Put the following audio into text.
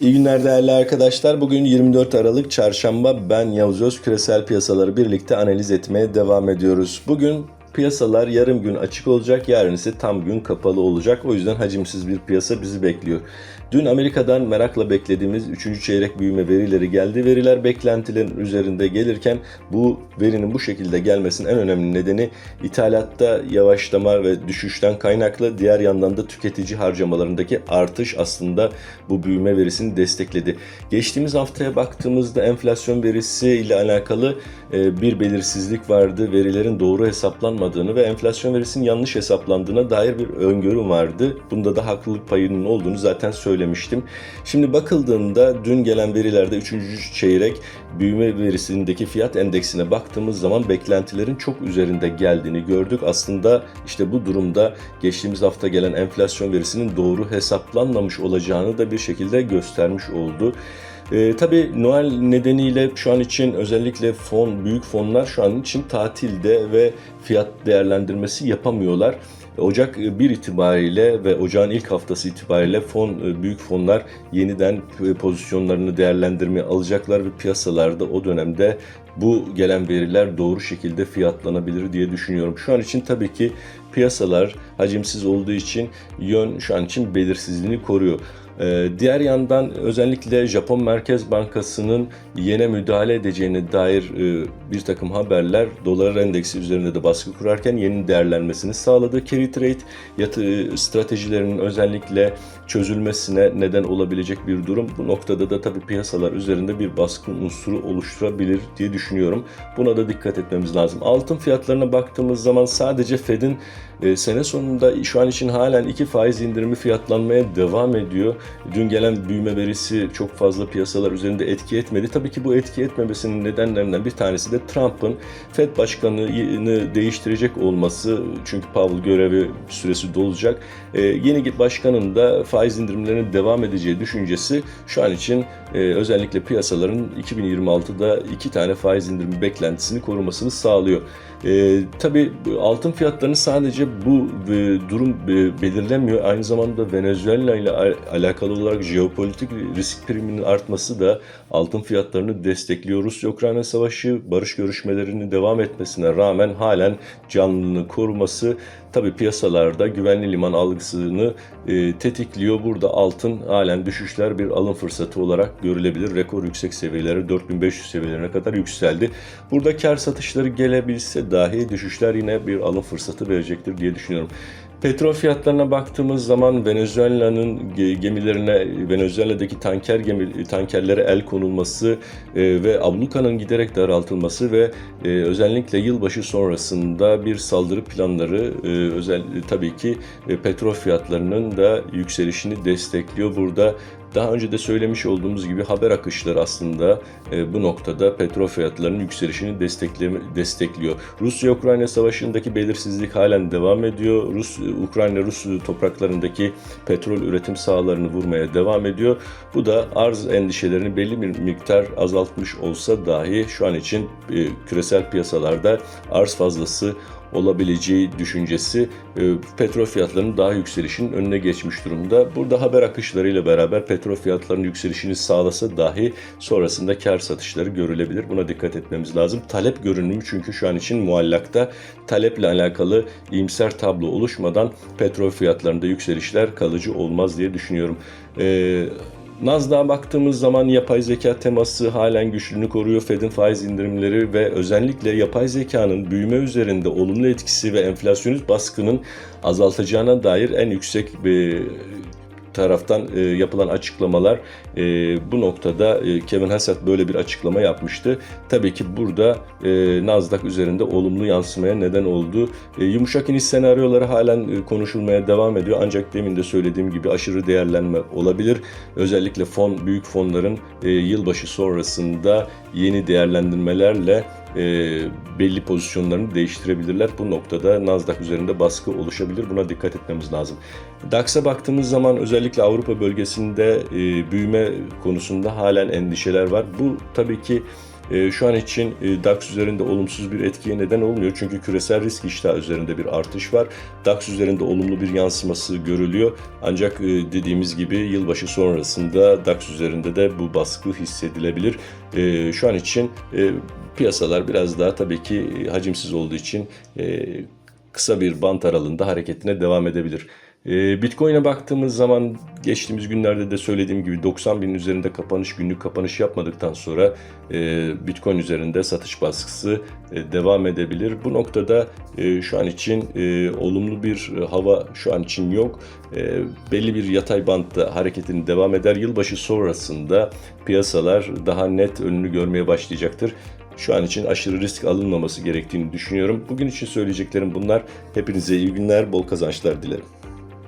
İyi günler değerli arkadaşlar. Bugün 24 Aralık Çarşamba. Ben Yavuz Öz. Küresel piyasaları birlikte analiz etmeye devam ediyoruz. Bugün piyasalar yarım gün açık olacak, yarın ise tam gün kapalı olacak. O yüzden hacimsiz bir piyasa bizi bekliyor. Dün Amerika'dan merakla beklediğimiz 3. çeyrek büyüme verileri geldi. Veriler beklentilerin üzerinde gelirken bu verinin bu şekilde gelmesinin en önemli nedeni ithalatta yavaşlama ve düşüşten kaynaklı. Diğer yandan da tüketici harcamalarındaki artış aslında bu büyüme verisini destekledi. Geçtiğimiz haftaya baktığımızda enflasyon verisi ile alakalı e, bir belirsizlik vardı. Verilerin doğru hesaplanmadığını ve enflasyon verisinin yanlış hesaplandığına dair bir öngörüm vardı. Bunda da haklılık payının olduğunu zaten söylemiştim. Şimdi bakıldığında dün gelen verilerde 3. çeyrek büyüme verisindeki fiyat endeksine baktığımız zaman beklentilerin çok üzerinde geldiğini gördük. Aslında işte bu durumda geçtiğimiz hafta gelen enflasyon verisinin doğru hesaplanmamış olacağını da bir şekilde göstermiş oldu. E, tabii Noel nedeniyle şu an için özellikle fon, büyük fonlar şu an için tatilde ve fiyat değerlendirmesi yapamıyorlar. Ocak 1 itibariyle ve ocağın ilk haftası itibariyle fon büyük fonlar yeniden pozisyonlarını değerlendirmeye alacaklar ve piyasalarda o dönemde bu gelen veriler doğru şekilde fiyatlanabilir diye düşünüyorum. Şu an için tabii ki piyasalar hacimsiz olduğu için yön şu an için belirsizliğini koruyor. Diğer yandan özellikle Japon Merkez Bankası'nın yine müdahale edeceğine dair e, bir takım haberler dolar endeksi üzerinde de baskı kurarken yeni değerlenmesini sağladı. Carry trade yatı stratejilerinin özellikle çözülmesine neden olabilecek bir durum. Bu noktada da tabii piyasalar üzerinde bir baskı unsuru oluşturabilir diye düşünüyorum. Buna da dikkat etmemiz lazım. Altın fiyatlarına baktığımız zaman sadece Fed'in e, sene sonunda şu an için halen iki faiz indirimi fiyatlanmaya devam ediyor. Dün gelen büyüme verisi çok fazla piyasalar üzerinde etki etmedi. Tabii ki bu etki etmemesinin nedenlerinden bir tanesi de Trump'ın Fed başkanını değiştirecek olması. Çünkü Powell görevi süresi dolacak. E, yeni başkanın da faiz indirimlerinin devam edeceği düşüncesi şu an için e, özellikle piyasaların 2026'da iki tane faiz indirimi beklentisini korumasını sağlıyor. E, tabii altın fiyatlarını sadece bu e, durum e, belirlemiyor. Aynı zamanda Venezuela ile alakalı olarak jeopolitik risk priminin artması da altın fiyatlarını destekliyor. Rusya-Ukrayna savaşı barış görüşmelerinin devam etmesine rağmen halen canlılığını koruması tabii piyasalarda güvenli liman algısını e, tetikliyor. Burada altın halen düşüşler bir alım fırsatı olarak görülebilir. Rekor yüksek seviyelere 4500 seviyelerine kadar yükseldi. Burada kar satışları gelebilse dahi düşüşler yine bir alım fırsatı verecektir diye düşünüyorum. Petrol fiyatlarına baktığımız zaman Venezuela'nın gemilerine, Venezuela'daki tanker gemi, tankerlere el konulması e, ve ablukanın giderek daraltılması ve e, özellikle yılbaşı sonrasında bir saldırı planları e, özel tabii ki e, petrol fiyatlarının da yükselişini destekliyor. Burada daha önce de söylemiş olduğumuz gibi haber akışları aslında e, bu noktada petrol fiyatlarının yükselişini destekliyor. Rusya-Ukrayna savaşındaki belirsizlik halen devam ediyor. Rus Ukrayna-Rus topraklarındaki petrol üretim sahalarını vurmaya devam ediyor. Bu da arz endişelerini belli bir miktar azaltmış olsa dahi şu an için e, küresel piyasalarda arz fazlası olabileceği düşüncesi e, petrol fiyatlarının daha yükselişinin önüne geçmiş durumda. Burada haber akışlarıyla beraber petrol fiyatlarının yükselişini sağlasa dahi sonrasında kar satışları görülebilir. Buna dikkat etmemiz lazım. Talep görünümü çünkü şu an için muallakta taleple alakalı iyimser tablo oluşmadan petrol fiyatlarında yükselişler kalıcı olmaz diye düşünüyorum. Ee, Nasdaq'a baktığımız zaman yapay zeka teması halen güçlüğünü koruyor. Fed'in faiz indirimleri ve özellikle yapay zekanın büyüme üzerinde olumlu etkisi ve enflasyonist baskının azaltacağına dair en yüksek bir taraftan e, yapılan açıklamalar e, bu noktada e, Kevin Hassett böyle bir açıklama yapmıştı. Tabii ki burada e, Nasdaq üzerinde olumlu yansımaya neden oldu. E, yumuşak iniş senaryoları halen e, konuşulmaya devam ediyor. Ancak demin de söylediğim gibi aşırı değerlenme olabilir. Özellikle fon büyük fonların e, yılbaşı sonrasında yeni değerlendirmelerle e, belli pozisyonlarını değiştirebilirler. Bu noktada Nasdaq üzerinde baskı oluşabilir. Buna dikkat etmemiz lazım. DAX'a baktığımız zaman özellikle Avrupa bölgesinde e, büyüme konusunda halen endişeler var. Bu tabii ki e, şu an için e, DAX üzerinde olumsuz bir etkiye neden olmuyor. Çünkü küresel risk iştahı üzerinde bir artış var. DAX üzerinde olumlu bir yansıması görülüyor. Ancak e, dediğimiz gibi yılbaşı sonrasında DAX üzerinde de bu baskı hissedilebilir. E, şu an için piyasalar biraz daha tabii ki hacimsiz olduğu için kısa bir bant aralığında hareketine devam edebilir. Ee, Bitcoin'e baktığımız zaman geçtiğimiz günlerde de söylediğim gibi 90 binin üzerinde kapanış günlük kapanış yapmadıktan sonra e, Bitcoin üzerinde satış baskısı e, devam edebilir. Bu noktada e, şu an için olumlu bir hava şu an için yok. Belli bir yatay bantta hareketini devam eder. Yılbaşı sonrasında piyasalar daha net önünü görmeye başlayacaktır. Şu an için aşırı risk alınmaması gerektiğini düşünüyorum. Bugün için söyleyeceklerim bunlar. Hepinize iyi günler, bol kazançlar dilerim.